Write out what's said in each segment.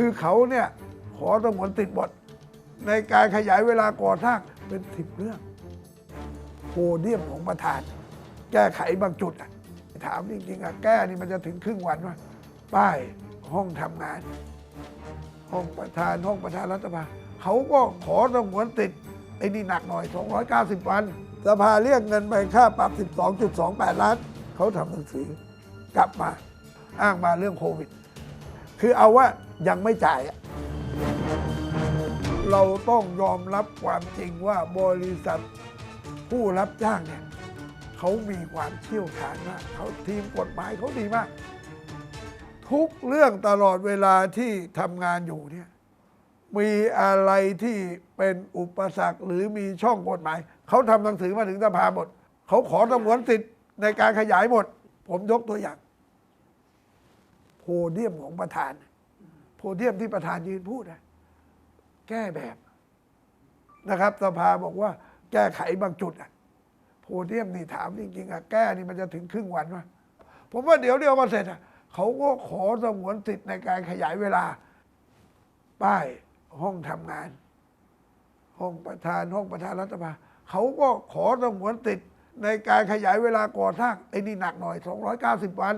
คือเขาเนี่ยขอสมวนติดบท ในการขยายเวลาก่อสร้างเป็นสิบเรื่องโพเดียมของประธาน แก้ไขบางจุดอะถามจริงๆอะแก้นี่มันจะถึงครึ่งวันวะป้ายห้องทำงาน ห้องประธานห้องประธานรัฐสภาเขาก็ขอสงวนติดไอ้นี่หนักหน่อย 290 วัน สภาเรียกเงินไปค่าปรับ 12.28 ล้าน เขาทำหนังสือกลับมา อ้างมาเรื่องโควิด คือเอาว่า ยังไม่จ่าย เราต้องยอมรับความจริงว่าบริษัทผู้รับจ้างเนี่ยเขามีความเชี่ยวชาญมากเขาทีมกฎหมายเขาดีมาก ทุกเรื่องตลอดเวลาที่ทำงานอยู่เนี่ยมีอะไรที่เป็นอุปสรรคหรือมีช่องกฎหมาย เขาทำหนังสือมาถึงสภาหมด เขาขอสงวนสิทธิ์ในการขยายหมด ผมยกตัวอย่าง โพเดียมของประธาน โพเดียมที่ประธานยืนพูดนะแก้แบบนะครับสภาบอกว่า แก้ไขบางจุดอะโพเดียมนี่ถามจริงๆอะแก้นี่มันจะถึงครึ่งวันวะผมว่าเดี๋ยวเดียวมาเสร็จอะเขาก็ขอสงวนสิทธิ์ในการขยายเวลา ป้ายห้องทำงาน ห้องประธานห้องประธานรัฐสภาเขาก็ขอสงวนติดในการขยายเวลาก่อสร้างไอ้นี่หนักหน่อย 290 วัน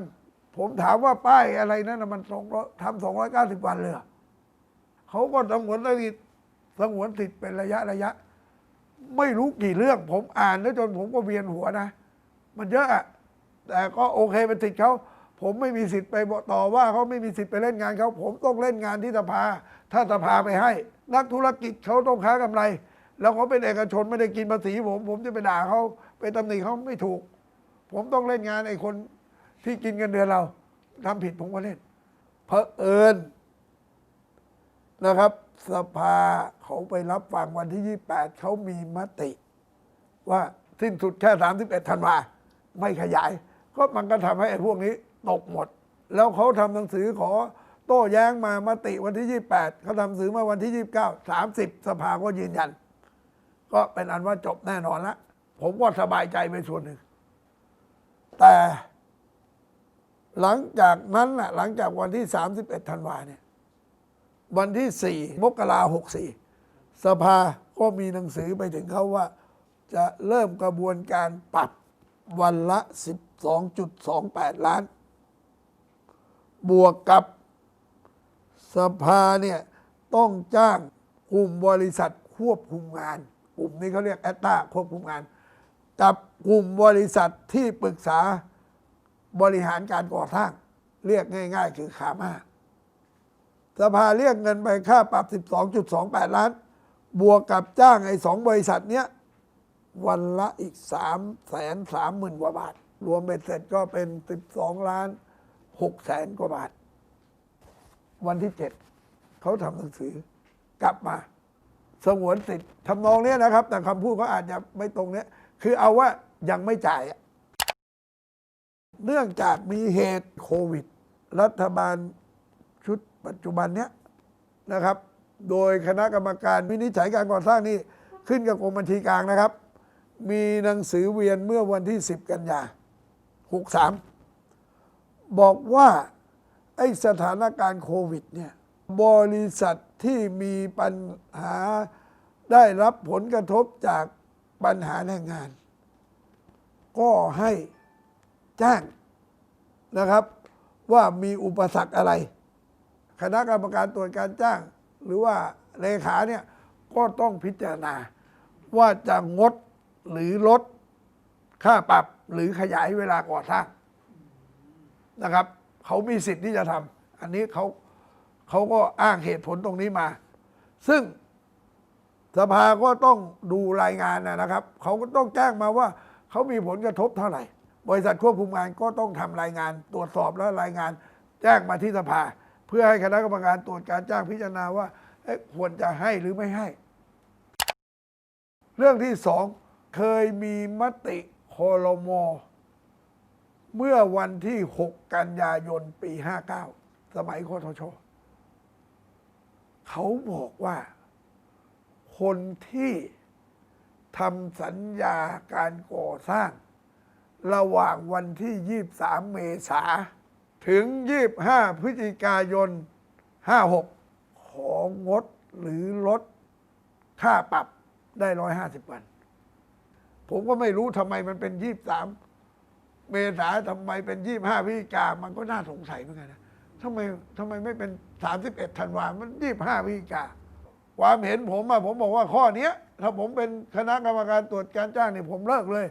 ผมถามว่าป้ายอะไรนั่นนะมันทำ290วันเลยเหรอเขาก็สงวนติดสงวนติดเป็นระยะระยะ ไม่รู้กี่เรื่อง ผมอ่านแล้วจนผมก็เวียนหัวนะ มันเยอะอะแต่ก็โอเคเป็นสิทธิ์เขาผมไม่มีสิทธิ์ไปบอกต่อว่าเขาไม่มีสิทธิ์ไปเล่นงานเขาผมต้องเล่นงานที่สภา ถ้าสภาไปให้ นักธุรกิจเขาต้องค้ากำไร แล้วเขาเป็นเอกชนไม่ได้กินภาษีผม ผมจะไปด่าเขาไปตำหนิเขาไม่ถูก ผมต้องเล่นงานไอ้คน ที่กินเงินเดือนเราทำผิดผมก็เล่นเพอเอิญนะครับ สภาเขาไปรับฟังวันที่ 28 เขามีมติ ว่าสิ้นสุดแค่ 31ธันวาไม่ขยาย ก็มันก็ทำให้ไอ้พวกนี้ตกหมด แล้วเขาทำหนังสือขอโต้แย้งมามติวันที่ 28 เขาทำหนังสือมาวันที่ 29 30 สภาก็ยืนยัน ก็เป็นอันว่าจบแน่นอนละผมก็สบายใจไปส่วนหนึ่ง แต่ หลังจากนั้นน่ะหลังจากวันที่ 31ธันวาเนี่ยวันที่ 4 มกราหกสี่สภาก็มีหนังสือไปถึงเขาว่า จะเริ่มกระบวนการปรับวันละ 12.28 ล้าน บวกกับสภาเนี่ยต้องจ้างกลุ่มบริษัทควบคุมงาน กลุ่มนี้เขาเรียกแอตตาควบคุมงาน กับกลุ่มบริษัทที่ปรึกษา บริหารการก่อสร้าง เรียกง่าย ๆ คือขามาสภาเรียกเงินไปค่าปรับ 12.28 ล้าน บวกกับจ้างไอ้สองบริษัทเนี้ย วันละอีก3แสนสามหมื่นกว่าบาท รวมเป็นเสร็จก็เป็น 12 ล้าน6แสนกว่าบาท วันที่ 7 เขาทำหนังสือกลับมา สงวนสิทธิ์ทำนองเนี้ยนะครับ แต่คำพูดเขาอาจจะไม่ตรงเนี้ย คือเอาว่ายังไม่จ่ายอะ เนื่องจากมีเหตุโควิด รัฐบาลชุดปัจจุบันเนี้ยนะครับ โดยคณะกรรมการวินิจฉัยการก่อสร้างนี่ขึ้นกับกรมบัญชีกลางนะครับ มีหนังสือเวียนเมื่อวันที่ 10 กันยา 63 บอกว่าไอ้สถานการณ์โควิดเนี่ยบริษัทที่มีปัญหาได้รับผลกระทบจากปัญหาแรงงาน ก็ให้ แจ้งนะครับ ว่ามีอุปสรรคอะไร คณะกรรมการตรวจการจ้าง หรือว่าเลขาเนี่ยก็ต้องพิจารณา ว่าจะงดหรือลดค่าปรับหรือขยายเวลาก่อสร้างนะครับ เขามีสิทธิ์ที่จะทำอันนี้เขาเขาก็อ้างเหตุผลตรงนี้มา ซึ่งสภาก็ต้องดูรายงานนะนะครับ เขาก็ต้องแจ้งมาว่า เขามีผลกระทบเท่าไหร่ บริษัทควบคุมงานก็ต้องทำรายงาน ตรวจสอบและรายงาน แจ้งมาที่สภา เพื่อให้คณะกรรมการตรวจการจ้างพิจารณาว่าควรจะให้หรือไม่ให้ เรื่องที่สองเคยมีมติคอรมอเมื่อวันที่ 6 กันยายนปี 59 สมัยคอทช เขาบอกว่า คนที่ทำสัญญาการก่อสร้าง ระหว่างวันที่ 23 เมษาถึง 25 พฤศจิกายน 56 ของงดหรือลดค่าปรับได้ร้อยห้าสิบวัน ผมก็ไม่รู้ทำไมมันเป็นยี่สามเมษาทำไมเป็นยี่ห้าพฤศจิกามันก็น่าสงสัยเหมือนกันนะทำไมทำไมไม่เป็นสามสิบเอ็ดธันวามันยี่ห้าพฤศจิกาความเห็นผมอะผมบอกว่าข้อเนี้ยถ้าผมเป็นคณะกรรมการตรวจการจ้างเนี่ยผมเลิกเลย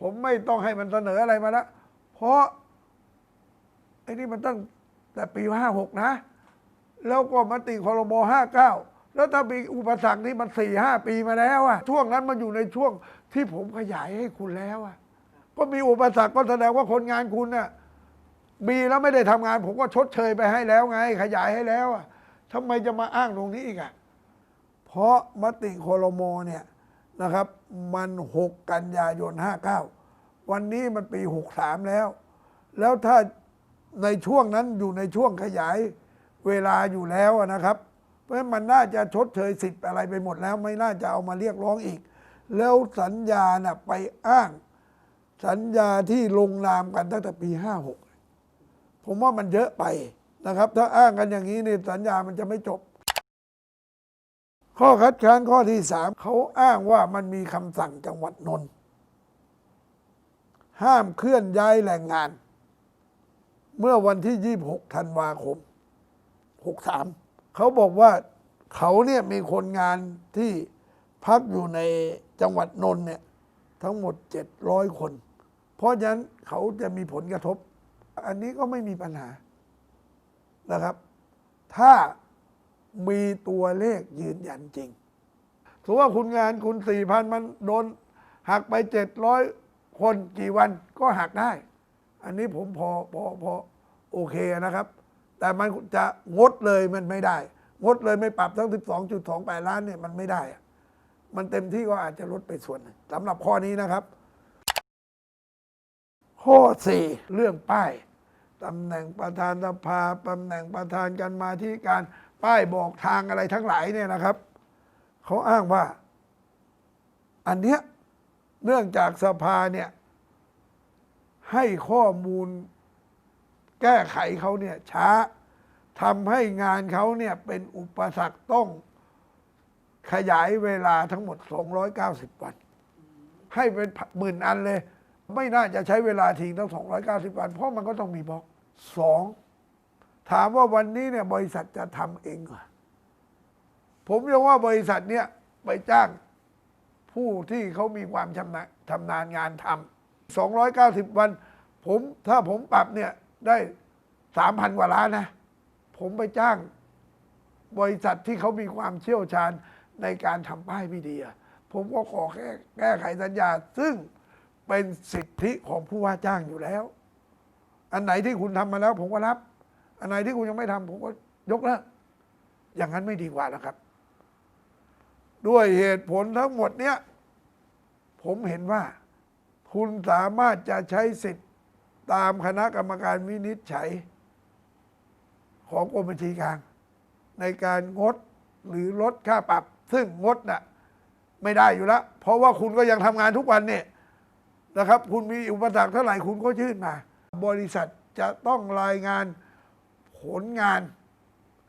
ผมไม่ต้องให้มันเสนออะไรมาแล้วเพราะไอ้นี่มันตั้งแต่ปีห้าหกนะ แล้วก็มติคอรมห้าเก้าแล้วถ้ามีอุปสรรคนี่มันสี่ห้าปีมาแล้วอะช่วงนั้นมันอยู่ในช่วงที่ผมขยายให้คุณแล้วอะก็มีอุปสรรคก็แสดงว่าคนงานคุณน่ะมีแล้วไม่ได้ทำงาน ผมก็ชดเชยไปให้แล้วไง ขยายให้แล้วอะทำไมจะมาอ้างตรงนี้อีกอะเพราะมติคอรมเนี่ย นะครับ มันหกกันยายนห้าเก้าวันนี้มันปีหกสามแล้ว แล้วถ้าในช่วงนั้นอยู่ในช่วงขยายเวลาอยู่แล้วนะครับ เพราะฉะนั้นมันน่าจะชดเชยสิทธิ์อะไรไปหมดแล้ว ไม่น่าจะเอามาเรียกร้องอีก แล้วสัญญาน่ะไปอ้าง สัญญาที่ลงนามกันตั้งแต่ปีห้าหกผมว่ามันเยอะไปนะครับ ถ้าอ้างกันอย่างนี้นี่สัญญามันจะไม่จบ ข้อคัดค้านข้อที่สามเขาอ้างว่ามันมีคำสั่งจังหวัดนนท์ห้ามเคลื่อนย้ายแรงงาน เมื่อวันที่ 26 ธันวาคม 63 เขาบอกว่าเขาเนี่ยมีคนงานที่พักอยู่ในจังหวัดนนท์เนี่ยทั้งหมด 700 คน เพราะฉะนั้นเขาจะมีผลกระทบ อันนี้ก็ไม่มีปัญหานะครับ ถ้า มีตัวเลขยืนยันจริงสมมติว่าคุณงานคุณสี่พันมันโดนหักไปเจ็ดร้อยคนกี่วันก็หักได้ อันนี้ผมพอพอพอโอเคนะครับ แต่มันจะงดเลยมันไม่ได้ งดเลยไม่ปรับทั้ง 12.28 ล้านเนี่ยมันไม่ได้ มันเต็มที่ก็อาจจะลดไปส่วนหนึ่งสำหรับข้อนี้นะครับ ข้อสี่เรื่องป้ายตำแหน่งประธานสภาตำแหน่งประธานกันมาที่การ ป้ายบอกทางอะไรทั้งหลายเนี่ยนะครับ เขาอ้างว่า อันเนี้ยเนื่องจากสภาเนี่ย ให้ข้อมูลแก้ไขเขาเนี่ยช้าทำให้งานเขาเนี่ยเป็นอุปสรรคต้องขยายเวลาทั้งหมด 290 วัน ให้เป็นหมื่นอันเลย ไม่น่าจะใช้เวลาทิ้งตั้ง 290 วัน เพราะมันก็ต้องมีบล็อกสอง ถามว่าวันนี้เนี่ยบริษัทจะทำเองเหรอผมยังว่าบริษัทเนี่ยไปจ้างผู้ที่เขามีความชำนาญชำนาญงานทำ290วัน ผมถ้าผมปรับเนี่ยได้3,000กว่าล้านนะ ผมไปจ้างบริษัทที่เขามีความเชี่ยวชาญในการทำป้ายวิดีอะผมก็ขอแค่แก้ไขสัญญา ซึ่งเป็นสิทธิของผู้ว่าจ้างอยู่แล้ว อันไหนที่คุณทำมาแล้วผมก็รับ อันไหนที่คุณยังไม่ทำผมก็ยกเลิกอย่างนั้นไม่ดีกว่านะครับ ด้วยเหตุผลทั้งหมดเนี้ยผมเห็นว่าคุณสามารถจะใช้สิทธิ์ตามคณะกรรมการวินิจฉัย ของกรมบัญชีกลาง ในการงดหรือลดค่าปรับ ซึ่งงดน่ะไม่ได้อยู่แล้ว เพราะว่าคุณก็ยังทำงานทุกวันเนี่ยนะครับ คุณมีอุปสรรคเท่าไหร่คุณก็ยื่นมา บริษัทจะต้องรายงาน ผลงาน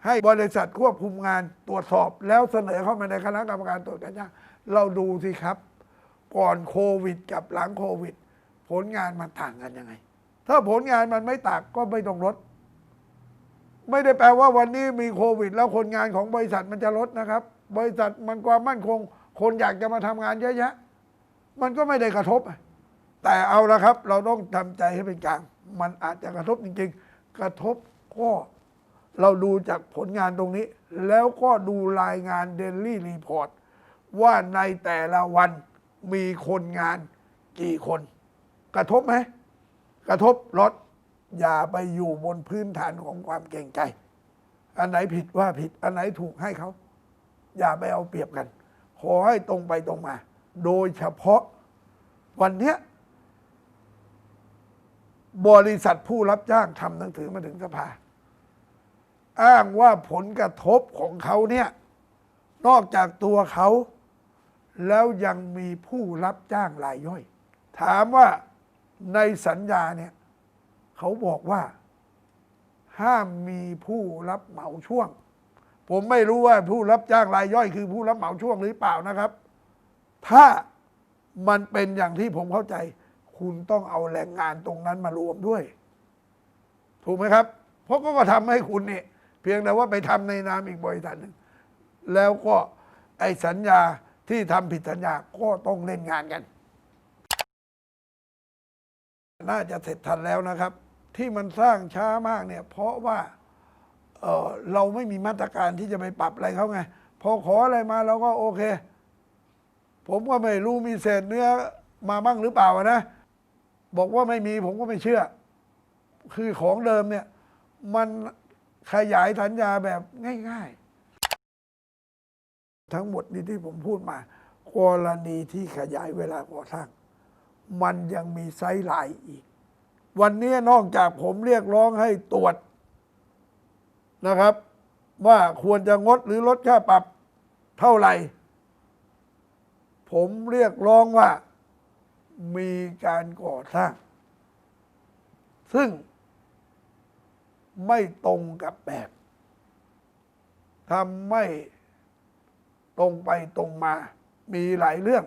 ให้บริษัทควบคุมงานตรวจสอบ แล้วเสนอเข้ามาในคณะกรรมการตรวจการจ้างเราดูสิครับ ก่อนโควิดกับหลังโควิด ผลงานมันต่างกันยังไง ถ้าผลงานมันไม่ต่างก็ไม่ต้องลดไม่ได้แปลว่าวันนี้มีโควิด แล้วคนงานของบริษัทมันจะลดนะครับ บริษัทมันความมั่นคง คนอยากจะมาทำงานเยอะแยะมันก็ไม่ได้กระทบ แต่เอาละครับ เราต้องทำใจให้เป็นกลาง มันอาจจะกระทบจริง ๆ กระทบ ก็เราดูจากผลงานตรงนี้ แล้วก็ดูรายงานเดลี่รีพอร์ตว่าในแต่ละวันมีคนงานกี่คน กระทบไหม กระทบลดอย่าไปอยู่บนพื้นฐานของความเก่งใจ อันไหนผิดว่าผิด อันไหนถูกให้เขา อย่าไปเอาเปรียบกัน ขอให้ตรงไปตรงมา โดยเฉพาะวันเนี้ย บริษัทผู้รับจ้างทำหนังสือมาถึงสภา อ้างว่าผลกระทบของเขาเนี่ย นอกจากตัวเขา แล้วยังมีผู้รับจ้างรายย่อย ถามว่าในสัญญาเนี่ย เขาบอกว่า ห้ามมีผู้รับเหมาช่วงผผมไม่รู้ว่าผู้รับจ้างรายย่อย คือผู้รับเหมาช่วงหรือเปล่านะครับ ถ้ามันเป็นอย่างที่ผมเข้าใจ คุณต้องเอาแรงงานตรงนั้นมารวมด้วย ถูกไหมครับ เพราะก็ทำให้คุณเนี่ย เพียงแต่ว่าไปทำในนามอีกบริษัทหนึ่งแล้วก็ไอ้สัญญาที่ทำผิดสัญญาก็ต้องเล่นงานกัน น่าจะเสร็จทันแล้วนะครับ ที่มันสร้างช้ามากเนี่ย เพราะว่าเเราไม่มีมาตรการที่จะไปปรับอะไรเขาไง พอขออะไรมาเราก็โอเค ผมก็ไม่รู้มีเศษเนื้อมาบ้างหรือเปล่านะ บอกว่าไม่มีผมก็ไม่เชื่อ คือของเดิมเนี่ย มันขยายสัญญาแบบง่าย ๆ ทั้งหมดนี้ที่ผมพูดมากรณีที่ขยายเวลาก่อสร้าง มันยังมีไซส์ไลน์อีก วันนี้นอกจากผมเรียกร้องให้ตรวจนะครับ ว่าควรจะงดหรือลดค่าปรับเท่าไหร่ ผมเรียกร้องว่า มีการก่อสร้าง ซึ่งไม่ตรงกับแบบทำไม่ตรงไปตรงมา มีหลายเรื่อง